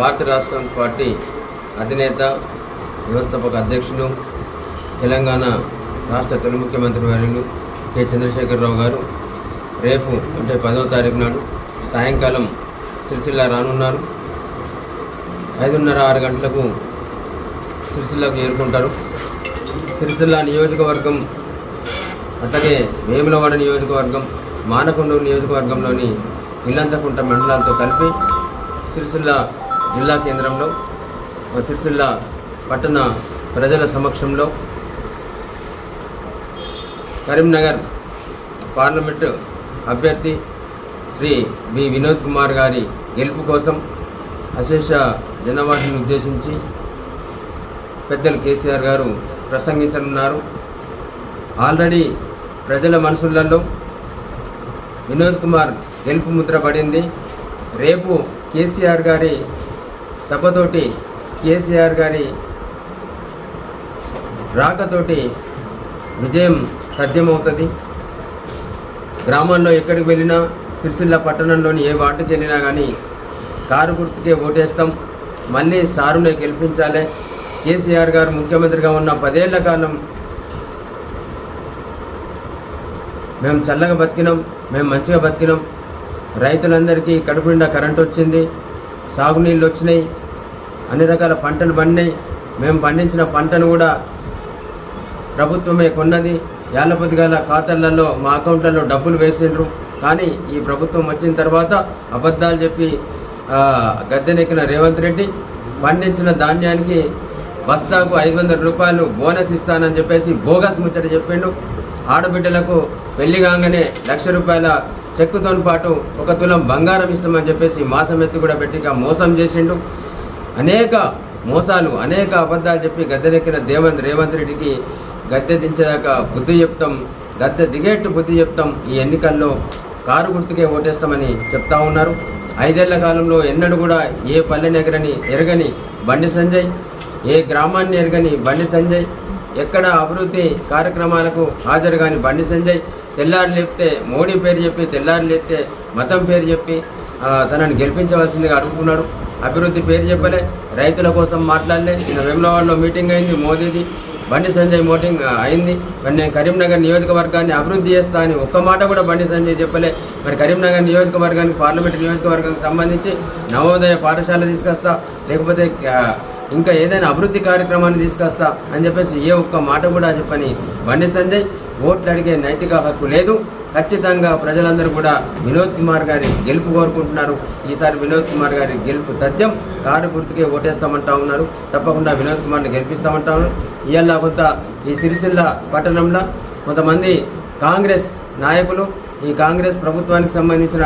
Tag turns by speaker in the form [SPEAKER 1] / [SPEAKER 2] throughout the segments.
[SPEAKER 1] భారత రాష్ట్రం పార్టీ అధినేత వ్యవస్థాపక అధ్యక్షులు తెలంగాణ రాష్ట్ర తొలి ముఖ్యమంత్రి వర్యులు కె. చంద్రశేఖరరావు గారు. రేపు అంటే పదవ తారీఖు నాడు సాయంకాలం సిరిసిల్ల రానున్నారు. ఐదున్నర ఆరు గంటలకు సిరిసిల్లకు చేరుకుంటారు. సిరిసిల్ల నియోజకవర్గం అట్లాగే వేములవాడ నియోజకవర్గం మానకొండూరు నియోజకవర్గంలోని ఇల్లంతకుంట మండలాలతో కలిపి సిరిసిల్ల జిల్లా కేంద్రంలో సిరిసిల్ల పట్టణ ప్రజల సమక్షంలో కరీంనగర్ పార్లమెంటు అభ్యర్థి శ్రీ బి వినోద్ కుమార్ గారి గెలుపు కోసం అశేష జనవాహిని ఉద్దేశించి పెద్దలు కేసీఆర్ గారు ప్రసంగించనున్నారు. ఆల్రెడీ ప్రజల మనసులలో వినోద్ కుమార్ గెలుపు ముద్ర పడింది. రేపు కేసీఆర్ గారి సభతోటి కేసీఆర్ గారి రాకతోటి విజయం తథ్యమవుతుంది గ్రామాల్లో ఎక్కడికి వెళ్ళినా సిరిసిల్ల పట్టణంలోని ఏ వార్డుకి వెళ్ళినా కానీ కారు గుర్తుకే ఓటేస్తాం. మళ్ళీ సారునే గెలిపించాలి. కేసీఆర్ గారు ముఖ్యమంత్రిగా ఉన్న పదేళ్ళ కాలం మేము చల్లగా బతికినాం మేము మంచిగా బతికినాం. రైతులందరికీ కడుపు నిండా కరెంట్ వచ్చింది. సాగునీళ్ళు వచ్చినాయి. అన్ని రకాల పంటలు పండినాయి. మేము పండించిన పంటను కూడా ప్రభుత్వమే కొన్నది. యాలపతి గల ఖాతాలలో మా అకౌంట్లలో డబ్బులు వేసిండ్రు. కానీ ఈ ప్రభుత్వం వచ్చిన తర్వాత అబద్ధాలు చెప్పి గద్దెనెక్కిన రేవంత్ రెడ్డి పండించిన ధాన్యానికి బస్తాకు ఐదు వందల రూపాయలు బోనస్ ఇస్తానని చెప్పేసి బోగస్ ముచ్చట చెప్పిండు. ఆడబిడ్డలకు పెళ్ళి కాగానే లక్ష రూపాయల చెక్కుతో పాటు ఒక తులం బంగారం ఇస్తామని చెప్పేసి మాసం ఎత్తి కూడా పెట్టి మోసం చేసిండు. అనేక మోసాలు అనేక అబద్ధాలు చెప్పి గద్దెనెక్కిన దేవంత్ రేవంత్ రెడ్డికి గద్దె దించేదాకా బుద్ధి చెప్తాం గద్దె దిగేట్టు బుద్ధి చెప్తాం ఈ ఎన్నికల్లో కారు గుర్తుకే ఓటేస్తామని చెప్తా ఉన్నారు. ఐదేళ్ళ కాలంలో ఎన్నడూ కూడా ఏ పల్లెని ఎగరని ఎరగని బండి సంజయ్ ఏ గ్రామాన్ని ఎరగని బండి సంజయ్ ఎక్కడ అభివృద్ధి కార్యక్రమాలకు హాజరు కాని బండి సంజయ్ తెల్లారి లేపితే మోడీ పేరు చెప్పి తెల్లారి లేపితే మతం పేరు చెప్పి తనని గెలిపించవలసిందిగా అడుగుతున్నాడు. అభివృద్ధి పేరు చెప్పలే రైతుల కోసం మాట్లాడలే. నిన్న వేములవాడలో మీటింగ్ అయింది మోదీది. బండి సంజయ్ మోటింగ్ అయింది. మరి నేను కరీంనగర్ నియోజకవర్గాన్ని అభివృద్ధి చేస్తా అని ఒక్క మాట కూడా బండి సంజయ్ చెప్పలే. మరి కరీంనగర్ నియోజకవర్గానికి పార్లమెంట్ నియోజకవర్గానికి సంబంధించి నవోదయ పాఠశాల తీసుకొస్తా. లేకపోతే ఇంకా ఏదైనా అభివృద్ధి కార్యక్రమాన్ని తీసుకొస్తా అని చెప్పేసి ఏ ఒక్క మాట కూడా చెప్పని బండి సంజయ్ ఓట్లు అడిగే నైతిక హక్కు లేదు. ఖచ్చితంగా ప్రజలందరూ కూడా వినోద్ కుమార్ గారి గెలుపు కోరుకుంటున్నారు. ఈసారి వినోద్ కుమార్ గారి గెలుపు తథ్యం కారు గుర్తుకే ఓటేస్తామంటా ఉన్నారు. తప్పకుండా వినోద్ కుమార్ని గెలిపిస్తామంటా ఉన్నారు. ఇవాళ కొంత ఈ సిరిసిల్ల పట్టణంలో కొంతమంది కాంగ్రెస్ నాయకులు ఈ కాంగ్రెస్ ప్రభుత్వానికి సంబంధించిన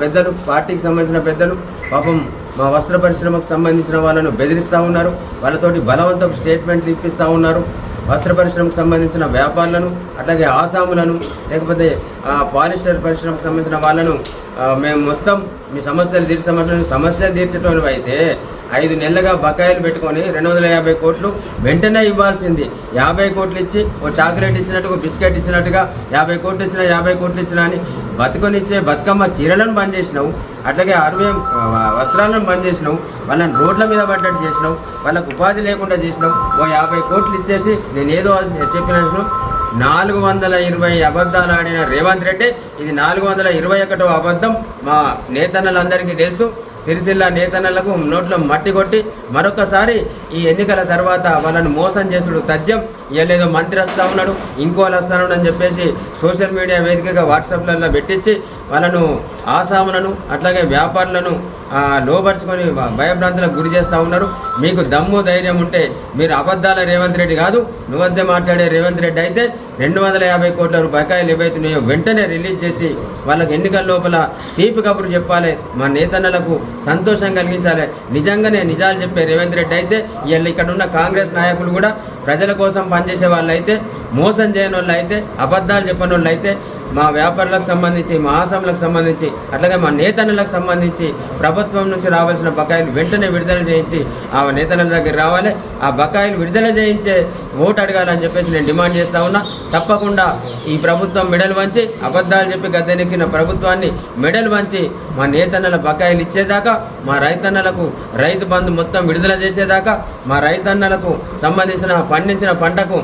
[SPEAKER 1] పెద్దలు పార్టీకి సంబంధించిన పెద్దలు పాపం మా వస్త్ర పరిశ్రమకు సంబంధించిన వాళ్ళను బెదిరిస్తూ ఉన్నారు. వాళ్ళతోటి బలవంతపు స్టేట్మెంట్లు ఇప్పిస్తూ ఉన్నారు. వస్త్ర పరిశ్రమకు సంబంధించిన వ్యాపారులను అట్లాగే ఆసాములను లేకపోతే ఆ, పాలిస్టర్ పరిశ్రమకు సంబంధించిన వాళ్ళను మేము వస్తాం మీ సమస్యలు తీర్చమంటున్నాను సమస్యలు తీర్చడం అయితే ఐదు నెలలుగా బకాయిలు పెట్టుకొని రెండు వందల యాభై కోట్లు వెంటనే ఇవ్వాల్సింది. యాభై కోట్లు ఇచ్చి ఓ చాక్లెట్ ఇచ్చినట్టు ఒక బిస్కెట్ ఇచ్చినట్టుగా యాభై కోట్లు ఇచ్చిన యాభై కోట్లు ఇచ్చిన అని బతుకొని ఇచ్చే బతుకమ్మ చీరలను బంద్ చేసినావు. అట్లాగే అరవై వస్త్రాలను బంద్ చేసినావు. వాళ్ళని రోడ్ల మీద పడ్డట్టు చేసినావు. వాళ్ళకు ఉపాధి లేకుండా చేసినావు. ఓ యాభై కోట్లు ఇచ్చేసి నేను ఏదో చెప్పినట్టు నాలుగు వందల ఇరవై అబద్ధాలు ఆడిన రేవంత్ రెడ్డి. ఇది నాలుగు వందల ఇరవై ఒకటో అబద్ధం. మా నేతన్నలందరికీ తెలుసు. సిరిసిల్ల నేతన్నలకు నోట్లో మట్టి కొట్టి మరొకసారి ఈ ఎన్నికల తర్వాత వాళ్ళని మోసం చేసుడు తథ్యం ఏదో మంత్రి వస్తా ఉన్నాడు ఇంకోళ్ళు వస్తాడు అని చెప్పేసి సోషల్ మీడియా వేదికగా వాట్సాప్లలో పెట్టించి వాళ్ళను ఆసాములను అట్లాగే వ్యాపారులను లోపరుచుకొని భయభ్రాంతులకు గురి చేస్తూ ఉన్నారు. మీకు దమ్ము ధైర్యం ఉంటే మీరు అబద్ధాల రేవంత్ రెడ్డి కాదు నువ్వద్దే మాట్లాడే రేవంత్ రెడ్డి అయితే రెండు వందల యాభై కోట్ల బకాయిలు ఏవైతున్నాయో వెంటనే రిలీజ్ చేసి వాళ్ళకి ఎన్నికల లోపల తీపి కబురు చెప్పాలి. మా నేతన్నలకు సంతోషం కలిగించాలి. నిజంగానే నిజాలు చెప్పే రేవంత్ రెడ్డి అయితే వీళ్ళు ఇక్కడ ఉన్న కాంగ్రెస్ నాయకులు కూడా ప్రజల కోసం పనిచేసే వాళ్ళు అయితే మోసం చేయని వాళ్ళు అయితే అబద్ధాలు చెప్పని వాళ్ళు అయితే మా వ్యాపారులకు సంబంధించి మా ఆసాములకు సంబంధించి అట్లాగే మా నేతన్నలకు సంబంధించి ప్రభుత్వం నుంచి రావాల్సిన బకాయిలు వెంటనే విడుదల చేయించి ఆ నేతల దగ్గర రావాలి. ఆ బకాయిలు విడుదల చేయించే ఓటు అడగాలని చెప్పేసి నేను డిమాండ్ చేస్తా ఉన్నా. తప్పకుండా ఈ ప్రభుత్వం మెడల్ వంచి అబద్ధాలు చెప్పి గద్దెనెక్కిన ప్రభుత్వాన్ని మెడల్ వంచి మా నేతన్నల బకాయిలు ఇచ్చేదాకా మా రైతన్నలకు రైతు బంధు మొత్తం విడుదల చేసేదాకా మా రైతన్నలకు సంబంధించిన పండించిన పంటకు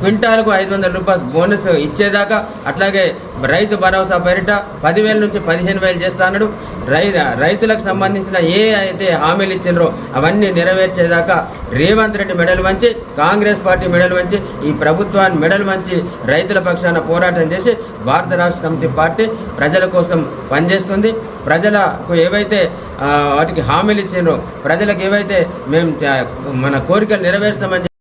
[SPEAKER 1] క్వింటాల్కు ఐదు వందల రూపాయలు బోనస్ ఇచ్చేదాకా అట్లాగే రైతు భరోసా పేరిట పదివేల నుంచి పదిహేను వేలు చేస్తాడు రై రైతులకు సంబంధించిన ఏ అయితే హామీలు ఇచ్చినరో అవన్నీ నెరవేర్చేదాకా రేవంత్ రెడ్డి మెడలు వంచి కాంగ్రెస్ పార్టీ మెడలు వంచి ఈ ప్రభుత్వాన్ని మెడలు వంచి రైతుల పక్షాన పోరాటం చేసి భారత రాష్ట్ర సమితి పార్టీ ప్రజల కోసం పనిచేస్తుంది. ప్రజలకు ఏవైతే వాటికి హామీలు ఇచ్చినరో ప్రజలకు ఏవైతే మేము మన కోరికలు నెరవేరుస్తామని